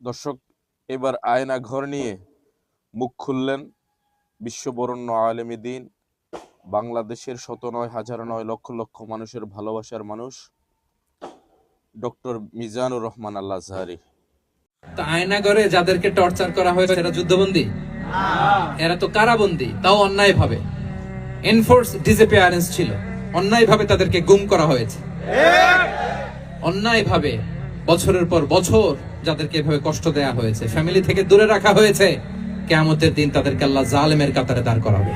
দর্শক এবার আয়না ঘর নিয়ে মুখ খুললেন বিশ্ববরণ্য আলেমী দিন বাংলাদেশের শত নয় হাজার নয় লক্ষ লক্ষ মানুষের ভালোবাসার মানুষ ডক্টর মিজানুর রহমান আল্লাহ জাহারি তা আয়নাগরে যাদেরকে টর্চার করা হয়েছে এরা যুদ্ধবন্দী? এরা তো কারাবন্দী তাও অন্যায় ভাবে এনফোর্স ডিসঅ্যাপিয়ারেন্স ছিল অন্যায় ভাবে তাদেরকে গুম করা হয়েছে। অন্যায় ভাবে বছরের পর বছর যাদেরকে এভাবে কষ্ট দেয়া হয়েছে ফ্যামিলি থেকে দূরে রাখা হয়েছে, কেয়ামতের দিন তাদেরকে আল্লাহ জালেমের কাতারে দাঁড় করাবে।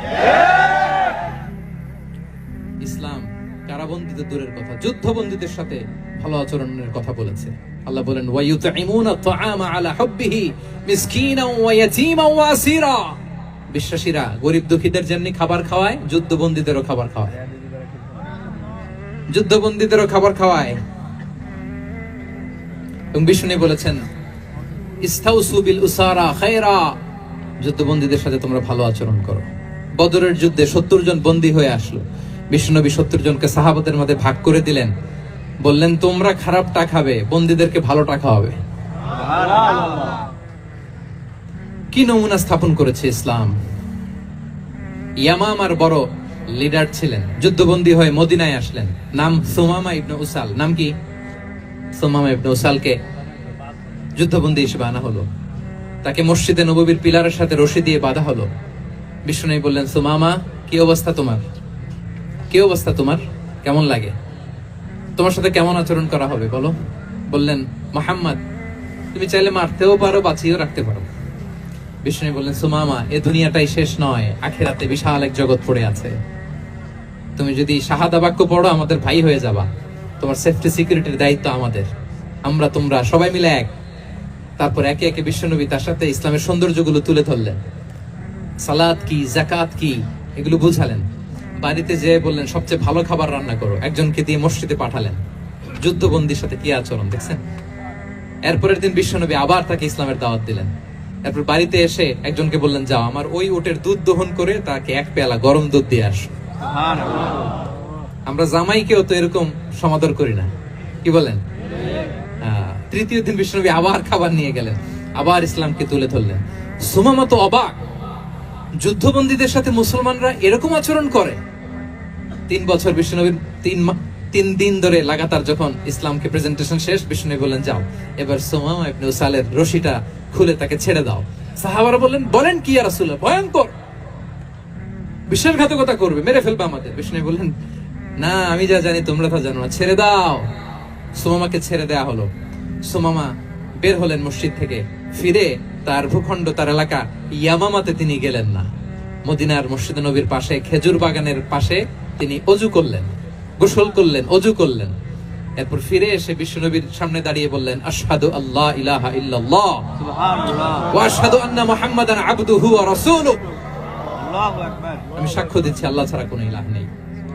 ইসলাম কারাবন্দীদের দূরের কথা, যুদ্ধবন্দীদের সাথে ভালো আচরণের কথা বলেছে। আল্লাহ বলেন ওয়ায়ুতঈমুনা আত-তাআমা আলা হুব্বিহি মিসকিনাও ওয়া ইয়াতীমান ওয়া আসীরা। বিশ্বাসীরা গরিব দুঃখীদের যেমনি খাবার খাওয়ায়, যুদ্ধবন্দীদেরও খাবার খাওয়ায়। যুদ্ধবন্দীদেরও খাবার খাওয়ায়। এবং বিষ্ণু বলেছেন যুদ্ধবন্দীদের সাথে তোমরা ভালো আচরণ করো। বদরের যুদ্ধে সত্তর জন বন্দী হয়ে আসলো। বিষ্ণুনবী সত্তর জনকে সাহাবাদের মধ্যে ভাগ করে দিলেন। বললেন, তোমরা খারাপটা খাবে, বন্দীদেরকে ভালোটা খাওয়াবে। কি নমুনা স্থাপন করেছে ইসলাম? ইয়ামামার বড় লিডার ছিলেন। যুদ্ধবন্দী হয়ে মদিনায় আসলেন। নাম সুমামা ইবনে উসাল। নাম কি? সুমামা ইবনে যুদ্ধবন্দী হিসেবে আনা হলো। তাকে মসজিদে নববীর পিলারের সাথে রশি দিয়ে বাঁধা হলো। বিষ্ণু বললেন, সুমামা, কি অবস্থা তোমার? কি অবস্থা তোমার? কেমন লাগে? তোমার সাথে কেমন আচরণ করা হবে, বলো? বললেন, মোহাম্মদ, তুমি চাইলে মারতেও পারো, বাঁচিয়েও রাখতে পারো। বিষ্ণু বললেন, সুমামা, এ দুনিয়াটাই শেষ নয়, আখেরাতে বিশাল এক জগৎ পড়ে আছে। তুমি যদি শাহাদা বাক্য পড়ো, আমাদের ভাই হয়ে যাবা। তোমার সেফটি সিকিউরিটির দায়িত্ব আমাদের। আমরা, তোমরা সবাই মিলে এক। তারপর একে একে বিশ্বনবী তার সাথে ইসলামের সৌন্দর্যগুলো তুলে ধরলেন। সালাদ কি জাকাত কি, এগুলো বুঝালেন। বাড়িতে যেয়ে বললেন, সবচেয়ে ভালো খাবার রান্না করো। একজনকে দিয়ে মসজিদে পাঠালেন। যুদ্ধবন্দির সাথে কি আচরণ, দেখছেন? এরপরের দিন বিশ্বনবী আবার তাকে ইসলামের দাওয়াত দিলেন। এরপর বাড়িতে এসে একজনকে বললেন, যাও, আমার ওই ওটের দুধ দহন করে তাকে এক পেয়ালা গরম দুধ দিয়ে আস। আমরা জামাইকেও তো এরকম সমাদর করি না। কি বলেন? তৃতীয় দিন বিশ্বনবী আবার খাবার নিয়ে গেলেন, আবার ইসলামকে তুলে ধরলেন। সুমামা তো অবাক, যুদ্ধবন্দীদের সাথে মুসলমানরা এরকম আচরণ করে। তিন বছর বিষ্ণুনবীর তিন তিন দিন ধরে লাগাতার যখন ইসলামকে প্রেজেন্টেশন শেষ বিষ্ণু বললেন, যাও, এবার সোমামা ইবনে উসালের রশিটা খুলে তাকে ছেড়ে দাও। সাহাবারা বললেন, বলেন কি আর রাসূলুল্লাহ, ভয়ঙ্কর। বিশ্বাসঘাতকতা করবে, মেরে ফেলবে আমাদের। বিষ্ণু বললেন না আমি যা জানি তোমরা তা জানো না। ছেড়ে দাও। সোমামাকে ছেড়ে দেয়া হলো। সোমামা বের হলেন মসজিদ থেকে। ফিরে তার ভূখণ্ড তার এলাকা ইয়ামামাতে তিনি গেলেন না। মদিনার মসজিদ নবীর পাশে খেজুর বাগানের পাশে তিনি অজু করলেন গোসল করলেন অজু করলেন। এরপর ফিরে এসে বিশ্বনবীর সামনে দাঁড়িয়ে বললেন আশহাদু আল্লাহ ইলাহা ইল্লাল্লাহ ওয়া আশহাদু আন্না মুহাম্মাদান আবদুহু ওয়া রাসূলুহু। আমি সাক্ষ্য দিচ্ছি আল্লাহ ছাড়া কোনো ইলাহ নেই।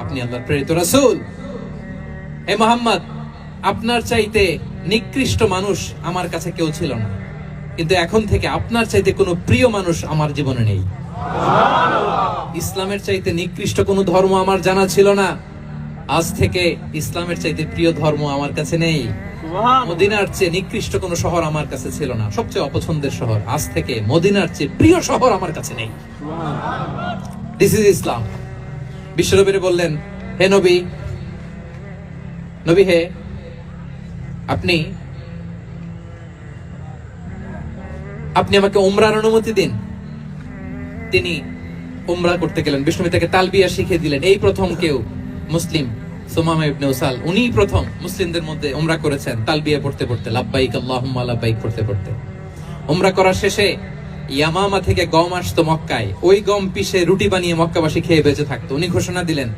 আপনি আল্লাহর প্রেরিত রাসূল। হে মোহাম্মদ আপনার চাইতে নিকৃষ্ট মানুষ আমার কাছে কেউ ছিল না। কিন্তু এখন থেকে আপনার চাইতে কোনো প্রিয় মানুষ আমার জীবনে নেই। ইসলামের চাইতে নিকৃষ্ট কোনো ধর্ম আমার জানা ছিল না। আজ থেকে ইসলামের চাইতে প্রিয় ধর্ম আমার কাছে নেই। মদিনার চেয়ে নিকৃষ্ট কোনো শহর আমার কাছে ছিল না। সবচেয়ে অপছন্দের শহর আজ থেকে মদিনার চেয়ে প্রিয় শহর আমার কাছে নেই। দিস ইজ ইসলাম বিশ্বনবীরে বললেন, হে নবী নবী হে, আপনি আপনি আমাকে উমরার অনুমতি দিন। তিনি উমরা করতে গেলেন। বিষ্ণু তাকে তালবিয়া শিখিয়ে দিলেন, এই প্রথম কেউ মুসলিম। সুমামা ইবনে উসাল উনি প্রথম মুসলিমদের মধ্যে উমরা করেছেন, তালবিয়া পড়তে পড়তে, লাব্বাইক আল্লাহুম্মা, লাব্বাইক পড়তে পড়তে। উমরা করার শেষে ইয়ামামা থেকে গম আসতো মক্কায়। ওই গম পিষে রুটি বানিয়ে মক্কাবাসী খেয়ে বেঁচে থাকতো। উনি ঘোষণা দিলেন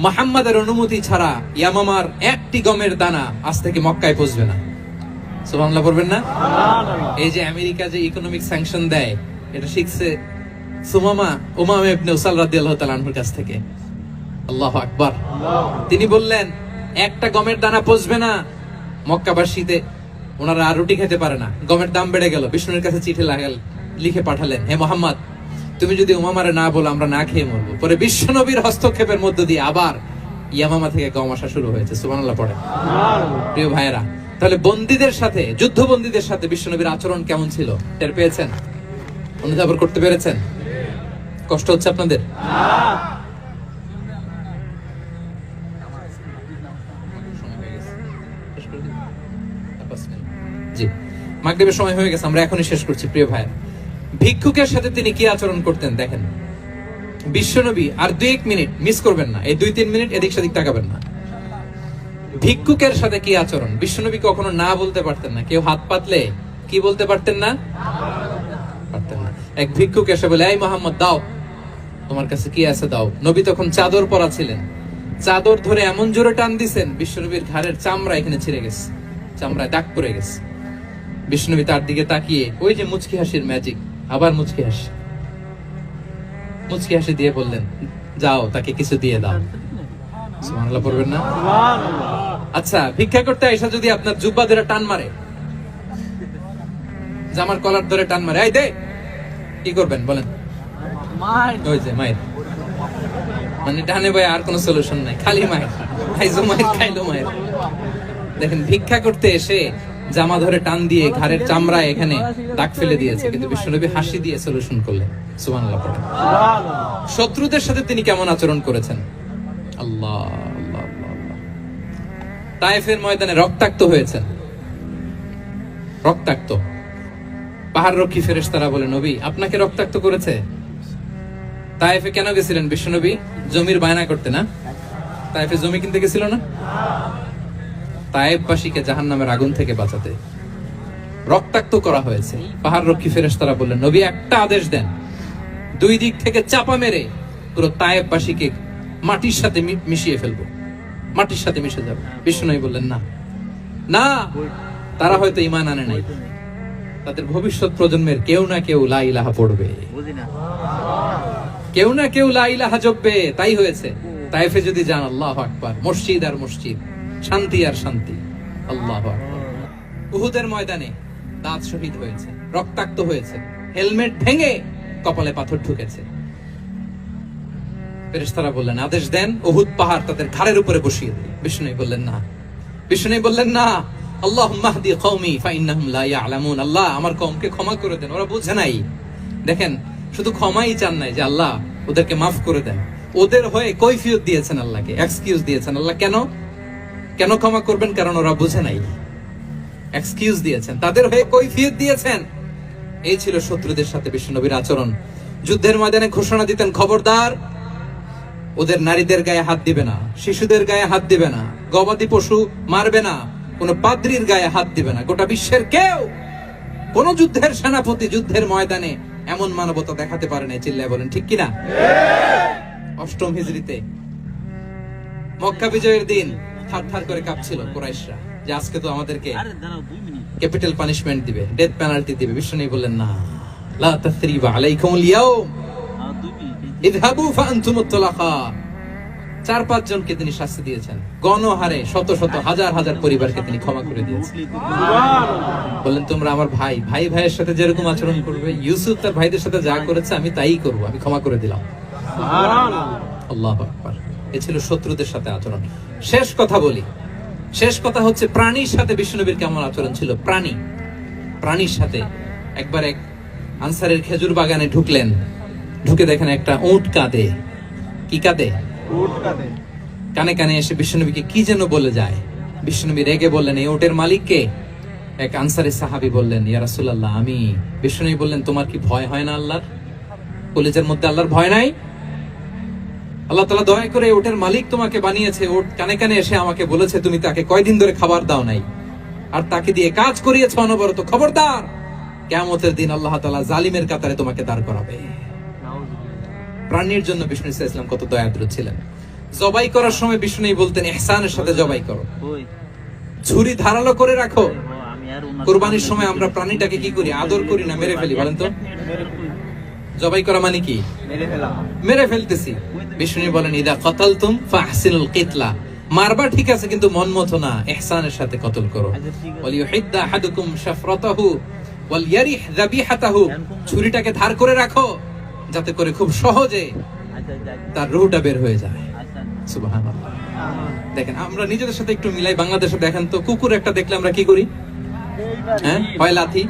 মোহাম্মদের অনুমতি ছাড়া ইয়ামামার একটি গমের দানা আজ থেকে মক্কায় পৌঁছবে না। সুবহানাল্লাহ পড়বেন না? এই যে আমেরিকা যে ইকোনমিক স্যাংশন দেয় এটা শিখছে সুমামা উমামা ইবনে উসাল রাদিয়াল্লাহু কাছ থেকে। আল্লাহু আকবার। তিনি বললেন একটা গমের দানা পচবে না। মক্কাবাসীতে ওনারা আর রুটি খেতে পারে না। গমের দাম বেড়ে গেল। বিষ্ণুর কাছে চিঠি লাগাল লিখে পাঠালেন হে মোহাম্মদ তুমি যদি উমামারে না বলো আমরা না খেয়ে মরবো। পরে বিশ্বনবীর হস্তক্ষেপের মধ্য দিয়ে আবার ইয়ামামা থেকে গম আসা শুরু হয়েছে। সুবহানাল্লাহ পড়ে প্রিয় ভাইয়েরা তাহলে বন্দীদের সাথে যুদ্ধবন্দীদের সাথে বিশ্বনবীর আচরণ কেমন ছিল? টের পেয়েছেন? অনুধাবন করতে পেরেছেন? কষ্ট হচ্ছে আপনাদের? জি মাগরিবের সময় হয়ে গেছে আমরা এখনই শেষ করছি প্রিয় ভাই ভিক্ষুকের সাথে তিনি কি আচরণ করতেন, দেখেন। বিশ্বনবী আর দুই এক মিনিট মিস করবেন না। এই দুই তিন মিনিট এদিক সেদিক তাকাবেন না। ভিক্ষুকের সাথে কি আচরণ? বিশ্বনবী কখনো না বলতে পারতেন না। কেউ হাত পাতলে কি বলতে পারতেন না? পারতেন না। এক ভিক্ষুক এসে বলে, এই মোহাম্মদ, দাও। তোমার কাছে কি আছে, দাও। নবী তখন চাদর পরা ছিলেন। চাদর ধরে এমন জোরে টান দিছেন, বিশ্বনবীর ঘাড়ের চামড়া এখানে ছিঁড়ে গেছে। চামড়ায় দাগ পড়ে গেছে। বিষ্ণুবী তার দিকে তাকিয়ে, ওই যে মুচকি হাসির ম্যাজিক আবার মুচকি হাসি। মুচকি হাসি দিয়ে বললেন, যাও, তাকে কিছু দিয়ে দাও। পড়বেন না? আচ্ছা ভিক্ষা করতে যদি আপনার জুব্বা ধরে টান মারে, জামার কলার ধরে টান মারে দে, কি করবেন বলেন? ওই যে, মায়ের। মানে ডানে ভাই আর কোনো সলিউশন নাই, খালি মায়ের। মায়ের, খাইলো মায়ের। দেখেন, ভিক্ষা করতে এসে জামা ধরে টান দিয়ে ঘাড়ের চামড়ায় এখানে দাগ ফেলে দিয়েছে, কিন্তু বিশ্বনবী হাসি দিয়ে সলিউশন করলেন, সুবহানাল্লাহ শত্রুদের সাথে তিনি কেমন আচরণ করেছেন? আল্লাহ আল্লাহ। তায়েফের ময়দানে রক্তাক্ত হয়েছেন। রক্তাক্ত। পাহাড় রক্ষী ফেরেশতারা বলে, নবী, আপনাকে রক্তাক্ত করেছে? তায়েফে কেন গেছিলেন বিশ্বনবী? জমির বায়না করতে না? তায়েফে জমি কিনতে গেছিল না? তায়েববাসীকে জাহান নামের আগুন থেকে বাঁচাতে। রক্তাক্ত করা হয়েছে। পাহাড় রক্ষী ফেরেশতারা বললেন, নবী, একটা আদেশ দেন। দুই দিক থেকে চাপা মেরে পুরো তায়েববাসীকে মাটির সাথে মিশিয়ে ফেলব। মাটির সাথে মিশে যাবে। বিষ্ণু বললেন, না। না, তারা হয়তো ইমান আনে নাই। তাদের ভবিষ্যৎ প্রজন্মের কেউ না কেউ লা ইলাহা পড়বে। কেউ না কেউ লা ইলাহা জপবে, তাই হয়েছে। তাইফে যদি যান, আল্লাহ আকবার। মসজিদ আর মসজিদ। শান্তি আর শান্তি। আল্লাহ উহুদের ময়দানে দাঁত শহীদ হয়েছে, রক্তাক্ত হয়েছে, হেলমেট ভেঙে কপালে পাথর ঢুকেছে বললেন, আদেশ দেন পাহাড় তাদের ঘাড়ের উপরে বসিয়ে বললেন, না। বললেন, না। ফাইন্নাহুম লা ইয়ালামুন। আল্লাহ, আমার ক্ষমা করে দেন, ওরা বুঝে নাই। দেখেন, শুধু ক্ষমাই চান নাই যে, আল্লাহ, ওদেরকে মাফ করে দেন। ওদের হয়ে কৈফিয়ত দিয়েছেন আল্লাহকে, এক্সকিউজ দিয়েছেন আল্লাহ, কেন? কেন ক্ষমা করবেন? কারণ ওরা বুঝে নাই। এক্সকিউজ দিয়েছেন। তাদের হয়ে কৈফিয়ত দিয়েছেন। এই ছিল শত্রুদের সাথে বিশ্বনবীর আচরণ। যুদ্ধের ময়দানে ঘোষণা দিতেন, খবরদার, ওদের নারীদের গায়ে হাত দিবে না, শিশুদের গায়ে হাত দিবে না, গবাদি পশু মারবে না, কোন পাদ্রির গায়ে হাত দিবে না, গোটা বিশ্বের কেউ কোন যুদ্ধের সেনাপতি যুদ্ধের ময়দানে এমন মানবতা দেখাতে পারে না চিল্লায় বলেন, ঠিক কিনা? অষ্টম হিজড়িতে মক্কা বিজয়ের দিন থার করে কাঁপছিল কোরাইশরা। যে আজকে তো আমাদেরকে ক্যাপিটাল পানিশমেন্ট দিবে ডেথ পেনাল্টি দিবে। বিষ্ণু বললেন না লা তাসরিবা আলাইকুমুল ইয়াউম। ইযহাবু ফাআনতুমুত তুলাকা চার পাঁচ জনকে তিনি শাস্তি দিয়েছেন। গণহারে শত শত হাজার হাজার পরিবারকে তিনি ক্ষমা করে দিয়েছেন। বললেন তোমরা আমার ভাই ভাই ভাইয়ের সাথে যেরকম আচরণ করবে ইউসুফ তার ভাইদের সাথে যা করেছে আমি তাই করব আমি ক্ষমা করে দিলাম। আল্লাহ আকবার। এ ছিল শত্রুদের সাথে আচরণ। শেষ কথা বলি। শেষ কথা হচ্ছে প্রাণীর সাথে বিষ্ণুনবীর কেমন আচরণ ছিল? প্রাণী। প্রাণীর সাথে একবার এক আনসারের খেজুর বাগানে ঢুকলেন। ঢুকে দেখেন একটা উট কাঁদে। কি কাঁদে? কানে কানে এসে বিষ্ণুনবীকে কি যেন বলে যায়। বিষ্ণুনবী রেগে বললেন এই ওটের মালিককে এক আনসারে সাহাবি বললেন ইয়া রাসূলুল্লাহ আমি। বিষ্ণুনবী বললেন তোমার কি ভয় হয় না আল্লাহর? কলেজের মধ্যে আল্লাহর ভয় নাই? আল্লাহ তালা দয়া করে ওটের মালিক তোমাকে বানিয়েছে। ওট কানে কানে এসে আমাকে বলেছে তুমি তাকে কয়দিন ধরে খাবার দাও নাই। আর তাকে দিয়ে কাজ করিয়েছ অনবরত। খবরদার কেমতের দিন আল্লাহ তালা জালিমের কাতারে তোমাকে দাঁড় করাবে। প্রাণীর জন্য বিষ্ণু ইসা ইসলাম কত দয়াদ্র ছিলেন। জবাই করার সময় বিষ্ণু বলতেন এহসানের সাথে জবাই করো। ছুরি ধারালো করে রাখো। কোরবানির সময় আমরা প্রাণীটাকে কি করি? আদর করি না মেরে ফেলি বলেন তো? জবাই করা মানে কি? মেরে ফেলতেছি। বিষ্ণু বলেন ইদা কতালতুম ফাহসিনুল কিতলা। মারবা ঠিক আছে কিন্তু মন মতো না ইহসানের সাথে কতল করো। ওয়ালিউহিদ্দা শাফরাতাহু যাবিহাতাহু। ছুরিটাকে ধার করে রাখো যাতে করে খুব সহজে তার রুহটা বের হয়ে যায়। সুবহানাল্লাহ। দেখেন আমরা নিজেদের সাথে একটু মিলাই বাংলাদেশে দেখেন তো কুকুর একটা দেখলে আমরা কি করি? হ্যাঁ? হয় লাথি?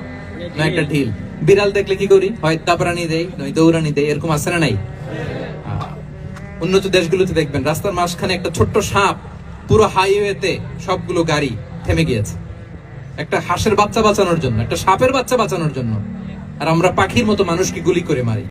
না একটা ঢিল। বিড়াল দেখলে কি করি? হয় তাপরানি দেয় নয় দৌড়ানি দেয় এরকম আছে না নাই? উন্নত দেশগুলোতে দেখবেন, রাস্তার মাঝখানে একটা ছোট্ট সাপ, পুরো হাইওয়েতে সবগুলো গাড়ি থেমে গিয়েছে। একটা হাঁসের বাচ্চা বাঁচানোর জন্য, একটা সাপের বাচ্চা বাঁচানোর জন্য। আর আমরা পাখির মতো মানুষকে গুলি করে মারি।